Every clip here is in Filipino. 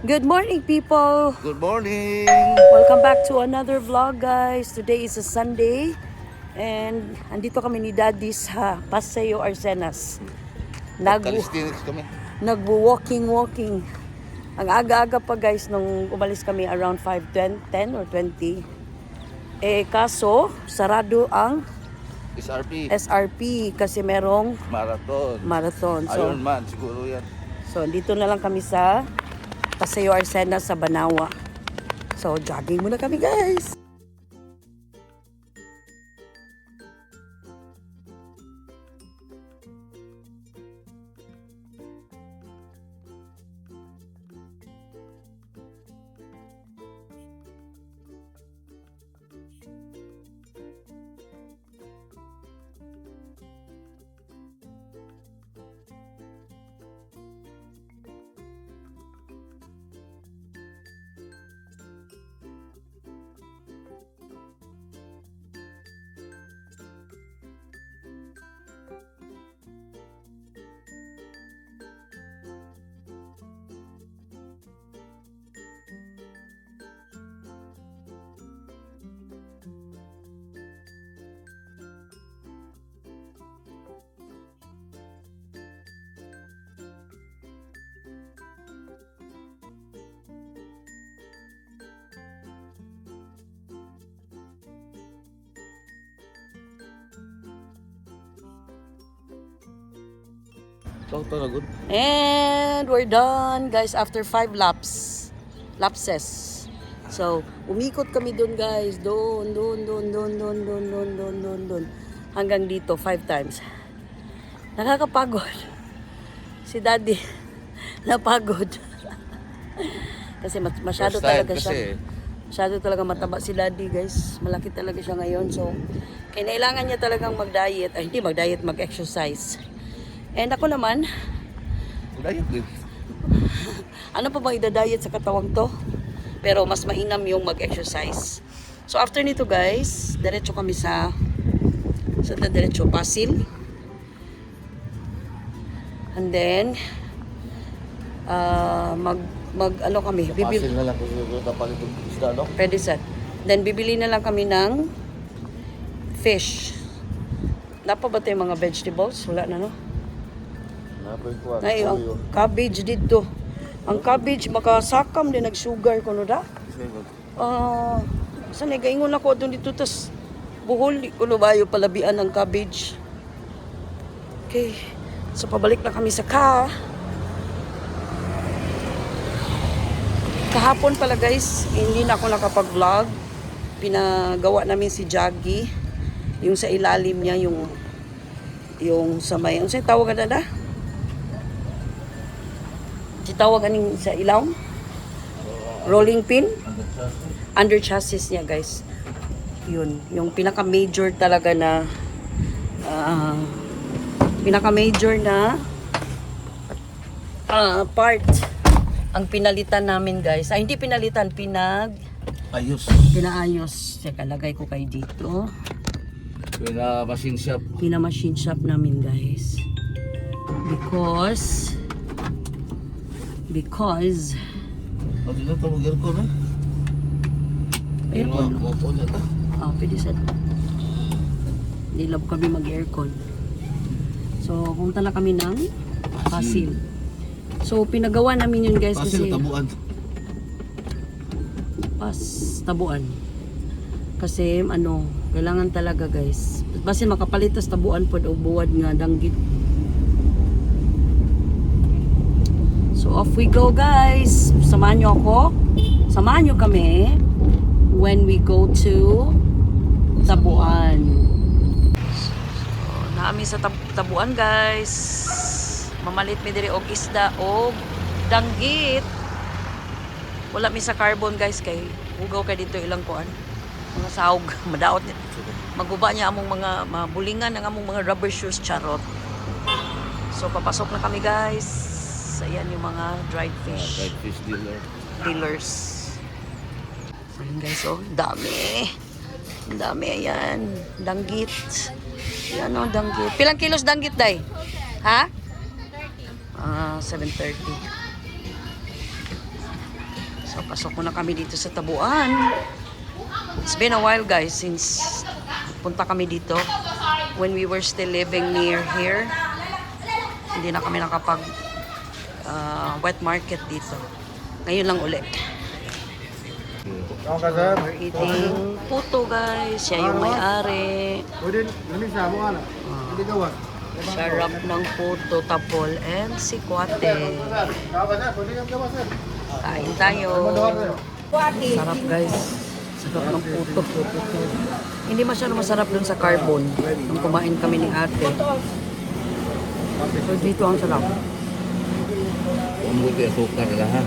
Good morning, people. Good morning! Welcome back to another vlog, guys. Today is a Sunday. And andito kami ni Daddy sa Paseo Arsenas. Nag kami. nagwo-walking-walking. Ang aga-aga pa, guys, nung umalis kami around 5, 10, 10 or 20. Eh, kaso, sarado ang SRP. SRP kasi merong Marathon. marathon. So, Ironman, siguro yan. So, dito na lang kami sa Paseo Arsena sa Banawa. So, jogging muna kami, guys. And we're done, guys, after five laps. Lapses. So, umikot kami doon, guys. Doon, doon, doon, doon, doon, doon, doon, doon, doon, doon. Hanggang dito, five times. Nakakapagod. Si Daddy, napagod. kasi mas- masyado First time talaga siya. kasi. Masyado talaga mataba si Daddy, guys. Malaki talaga siya ngayon. So, kailangan niya talagang mag-diet. Ay, hindi mag-diet, mag-exercise. And ako naman, Diet din. ano pa bang ida-diet sa katawang to? Pero mas mainam yung mag-exercise. So after nito guys, diretso kami sa sa diretso Pasil. And then ah, mag mag ano kami, Pasil bibili na lang kung kapalit ng isda, no? pwede sa. Then bibili na lang kami ng fish. Napa ba tayong mga vegetables? Wala na no? Napoy ko. Ay, ang cabbage dito. Ang cabbage makasakam din nag-sugar kuno da. Ah, sa nagaingon ako doon dito tas buhol kuno bayo palabian ng cabbage. Okay. So pabalik na kami sa ka. Kahapon pala guys, hindi na ako nakapag-vlog. Pinagawa namin si Jaggy. Yung sa ilalim niya, yung yung sa may, ano sa'yo tawag na da? Tawag aning sa ilaw? Rolling pin? Under chassis niya guys. Yun, yung pinaka-major talaga na ah, pinaka-major na ah, part ang pinalitan namin guys. Ay, hindi pinalitan, pinag Ayos. pinaayos. Teka, lagay ko kayo dito. Pina machine shop. Pina-machine shop namin guys. Because because O, di na ito mag-aircon, eh? aircon. Po ta. Ah, pwede sa Nilab kami mag-aircon. So, pumunta na kami ng Pasil. So, pinagawa namin yun guys Pasil, kasi tabuan. pas tabuan. Kasi ano, kailangan talaga guys. Basin makapalitas tabuan pod o buwad nga danggit. So off we go guys. Samahan nyo ako. Samahan nyo kami when we go to Tabuan. So, naami sa tab- Tabuan guys. Mamalit mi diri og isda og danggit. Wala mi sa carbon guys kay hugaw ka dito ilang kuan. Mga sahog, madaot ni. Maguba niya among mga mabulingan ang among mga rubber shoes charot. So papasok na kami guys. Ayan yung mga dried fish Right fish dealer. dealers. Yun guys, oh, dami. Ang dami, ayan. Danggit. Yan oh, danggit. Pilang kilos danggit, day? Ha? Ah, 7.30. So, pasok muna kami dito sa Tabuan. It's been a while guys since punta kami dito. When we were still living near here, hindi na kami nakapag ah, wet market dito. Ngayon lang uli. Ako ka, sir. We're eating puto guys. Siya yung may-ari. Ano. Hindi gawa. Sarap ng puto, tapol, and sikwate. Gawa, sir. Kain tayo. Sarap guys. Sarap ng puto. Hindi masyado masarap dun sa carbon. Nung kumain kami ni ate. So dito ang sarap. Ang buti asukar lah ha.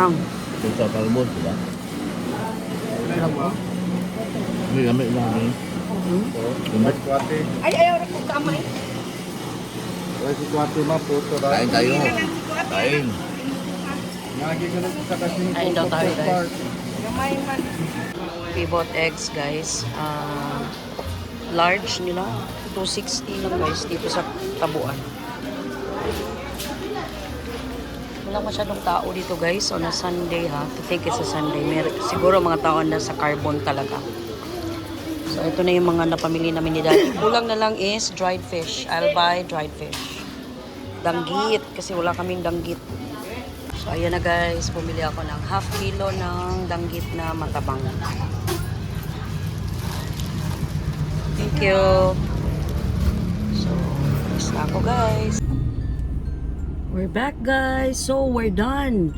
Ang. Susah kalbon, diba? Oh. Hindi, gamit lang eh. Hmm? Gamit. Ay, ayaw na kong kamay. Ay, si kuwate ma, puto daw. Kain tayo. Kain. Nagi ka na sa kasing Kain daw tayo, guys. Man. Pivot eggs guys. Ah, large nila. 260 lang guys dito sa tabuan. Wala masyadong tao dito guys on a Sunday ha. I think it's a Sunday. Mer siguro mga tao na sa carbon talaga. So ito na yung mga napamili namin ni Daddy. Kulang na lang is dried fish. I'll buy dried fish. Danggit kasi wala kaming danggit. So ayan na guys, bumili ako ng half kilo ng danggit na matabang. Thank you. So, na ako guys. We're back guys. So, we're done.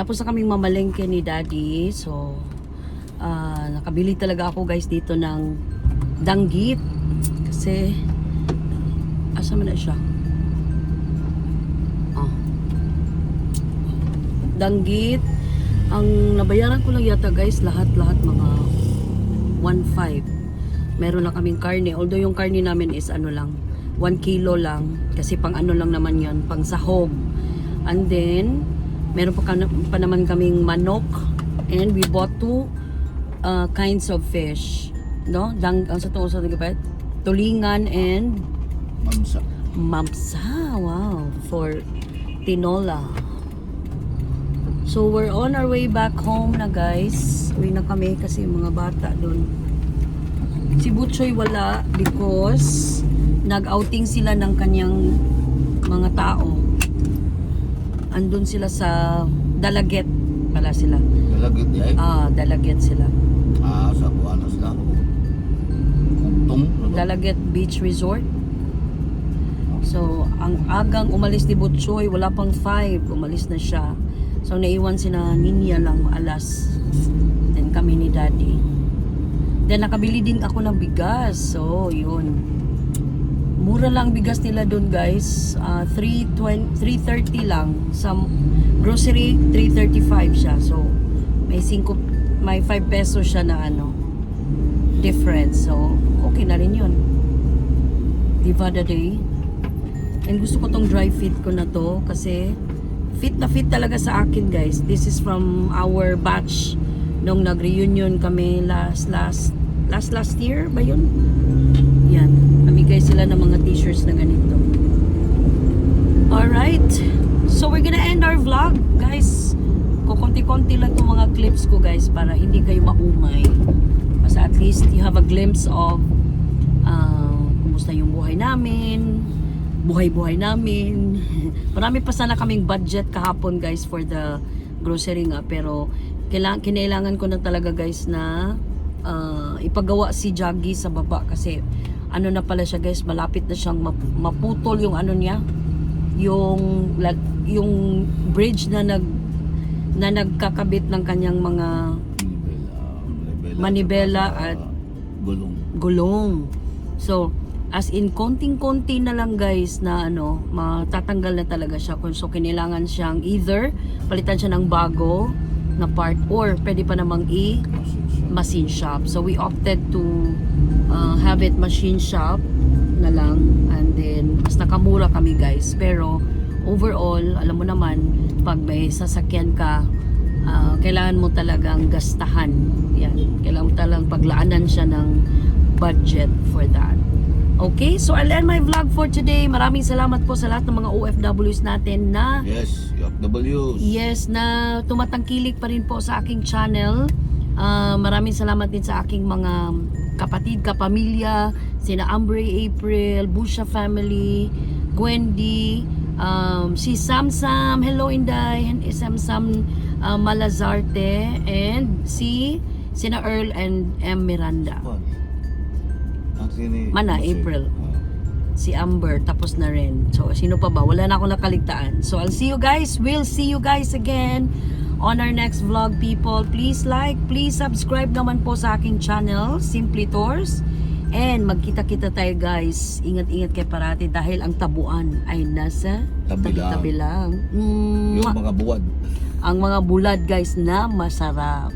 Tapos na kaming mamalengke ni Daddy. So, ah, nakabili talaga ako guys dito ng danggit. Kasi, asa man na siya? Ah. Danggit. Ang nabayaran ko lang yata guys, lahat-lahat mga 1.5 meron lang kaming karne. Although yung karne namin is ano lang, 1 kilo lang. Kasi pang ano lang naman yon pang sahog. And then, meron pa, pa naman kaming manok. And we bought two uh, kinds of fish. No? Dang, ang sa tuong sa tigapet? Tulingan and Mamsa. mamsa. Wow. For tinola. So, we're on our way back home na guys. Uwi na kami kasi mga bata doon. Si Butchoy wala because nag-outing sila ng kanyang mga tao. Andun sila sa Dalaget pala sila. Niya eh. Ah, Dalaget sila. Ah, sa Buanas lang. Kuntong. Dalaget Beach Resort. So, ang agang umalis ni Butchoy, wala pang 5, umalis na siya. So, naiwan si na Ninya lang alas. Then kami ni Daddy. Then nakabili din ako ng bigas. So, yun. Mura lang bigas nila doon, guys. Ah, 320 330 lang. Sa grocery 335 siya. So, may 5 may 5 pesos siya na ano difference. So, okay na rin yun. Divada Day. And gusto ko tong dry fit ko na to kasi fit na fit talaga sa akin guys. This is from our batch nung nag-reunion kami last last last last year ba yun? Yan. Namigay sila ng mga t-shirts na ganito. Alright. So we're gonna end our vlog guys. Kukunti-kunti lang itong mga clips ko guys para hindi kayo maumay. Basta at least you have a glimpse of uh, kumusta yung buhay namin, buhay-buhay namin. Marami pa sana kaming budget kahapon guys for the grocery nga pero kailangan, kinailangan ko na talaga guys na uh, ipagawa si Jaggy sa baba kasi ano na pala siya guys malapit na siyang map- maputol yung ano niya yung la- yung bridge na nag na nagkakabit ng kanyang mga Manibela at Gulong. gulong. So, as in konting-konti na lang guys na ano, matatanggal na talaga siya. Kung so kinailangan siyang either palitan siya ng bago na part or pwede pa namang i machine shop. So we opted to uh, have it machine shop na lang and then mas nakamura kami guys. Pero overall, alam mo naman pag may sasakyan ka ah, kailangan mo talagang gastahan. Yan. Kailangan mo talagang paglaanan siya ng budget for that. Okay, so I'll end my vlog for today. Maraming salamat po sa lahat ng mga OFWs natin na Yes. OFWs. Yes, na tumatangkilik pa rin po sa aking channel. Ah, maraming salamat din sa aking mga kapatid, kapamilya, sina Ambre, April, Busha family, Gwendy, um, si Samsam, hello Inday, and Samsam uh, Malazarte, and si sina Earl and M. Miranda. Mana. April. Ah. si Amber tapos na rin. So sino pa ba? Wala na akong nakaligtaan. So I'll see you guys. We'll see you guys again on our next vlog people. Please like, please subscribe naman po sa aking channel, Simply Tours. And magkita-kita tayo guys. Ingat-ingat kayo parati dahil ang tabuan ay nasa Tabi lang. tabi lang. Mm, Yung mga buwad. ang mga bulad guys na masarap.